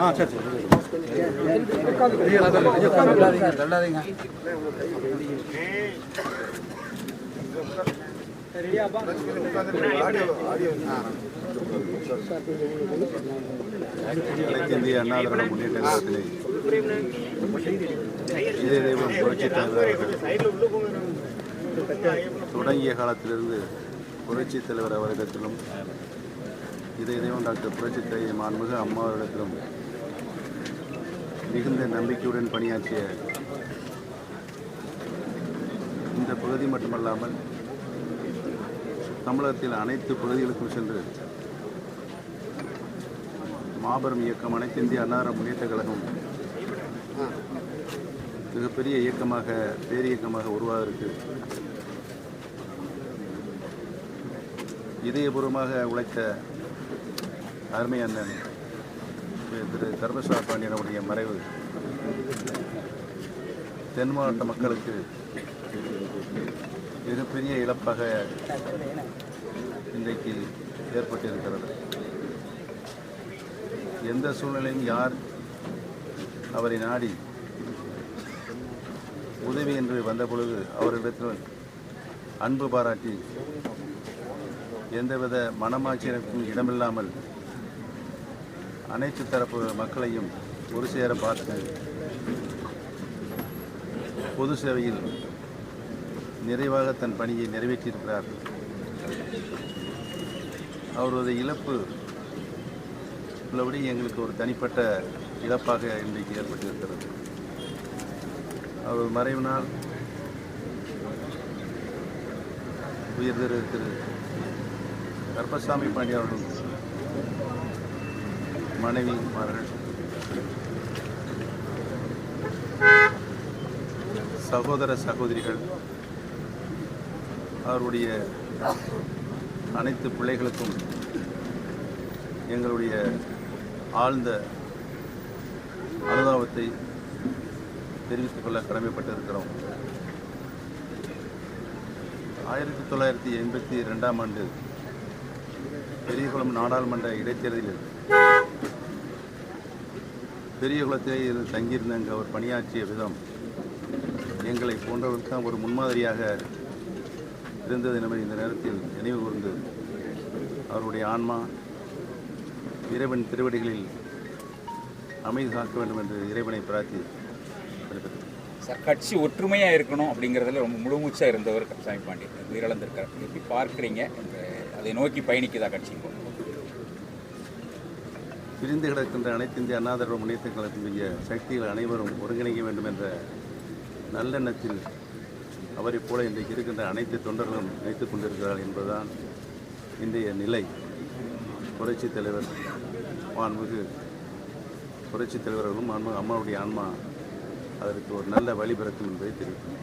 ஆ சரி இந்திய அண்ணா திராவிட முன்னேற்ற கழகத்திலே இதே தெய்வம் புரட்சி தலைவர் தொடங்கிய காலத்திலிருந்து புரட்சி தலைவர் அவரிடத்திலும் இதே தெய்வம் டாக்டர் புரட்சி தலைவர் மாண்புமிகு அம்மா மிகுந்த நம்பிக்கையுடன் பணியாற்றிய இந்த பகுதி மட்டுமல்லாமல் தமிழகத்தில் அனைத்து பகுதிகளுக்கும் சென்று மாபெரும் இயக்கம் அனைத்து இந்திய அன்னார முன்னேற்ற கழகம் மிகப்பெரிய இயக்கமாக பேரியக்கமாக இருக்கு இதயபூர்வமாக உழைத்த அருமை அண்ணன். திரு தர்மேஸ்வர பாண்டியனுடைய மறைவு. தென் மாவட்ட மக்களுக்கு மிகப்பெரிய இழப்பாக இன்றைக்கு ஏற்பட்டிருக்கிறது. எந்த சூழ்நிலையும் யார் அவரை நாடி உதவி என்று வந்த பொழுது அவரிடத்தில் அன்பு பாராட்டி எந்தவித மனமாட்சியருக்கும் இடமில்லாமல் அனைத்து தரப்பு மக்களையும் ஒரு சேர பார்த்து பொது சேவையில் நிறைவாக தன் பணியை நிறைவேற்றியிருக்கிறார். அவரது இழப்பு உள்ளபடி எங்களுக்கு ஒரு தனிப்பட்ட இழப்பாக இன்றைக்கு ஏற்பட்டிருக்கிறது. அவர் மறைவினால் உயர் திரு திரு கருப்பசாமி அவர்கள் மனைவி மார்கள் சகோதர சகோதரிகள் அவருடைய அனைத்து பிள்ளைகளுக்கும் எங்களுடைய ஆழ்ந்த அனுதாபத்தை தெரிவித்துக் கொள்ள கடமைப்பட்டிருக்கிறோம். ஆயிரத்தி தொள்ளாயிரத்தி எண்பத்தி ரெண்டாம் ஆண்டு பெரியகுளம் நாடாளுமன்ற இடைத்தேர்தலில் பெரியகுளத்திலே இருந்து தங்கியிருந்த அங்கே அவர் பணியாற்றிய விதம். எங்களை போன்றவர்களுக்கு ஒரு முன்மாதிரியாக இருந்தது நம்ம இந்த நேரத்தில் நினைவு கூர்ந்து அவருடைய ஆன்மா இறைவன் திருவடிகளில் அமைதி காக்க வேண்டும் என்று இறைவனை பிரார்த்தி சார் கட்சி ஒற்றுமையாக இருக்கணும் அப்படிங்கிறதுல ரொம்ப முழுமூச்சாக இருந்தவர் கருப்பசாமி பாண்டியன். உயிரிழந்திருக்கார். எப்படி பார்க்குறீங்க? அதை நோக்கி பயணிக்குதா கட்சி போகணும் பிரிந்து கிடக்கின்ற அனைத்து இந்திய அண்ணா திராவிட முன்னேற்ற கழகத்தினுடைய சக்திகள் அனைவரும் ஒருங்கிணைக்க வேண்டும் என்ற நல்லெண்ணத்தில் அவரைப் போல இன்றைக்கு இருக்கின்ற அனைத்து தொண்டர்களும் நினைத்துக் கொண்டிருக்கிறார்கள் என்பதுதான் இன்றைய நிலை. புரட்சித் தலைவர் மாண்புமிகு புரட்சித் தலைவர்களும் அம்மாவுடைய ஆன்மா அதற்கு ஒரு நல்ல வழிபிறக்கும் என்பதை தெரிவிக்கிறேன்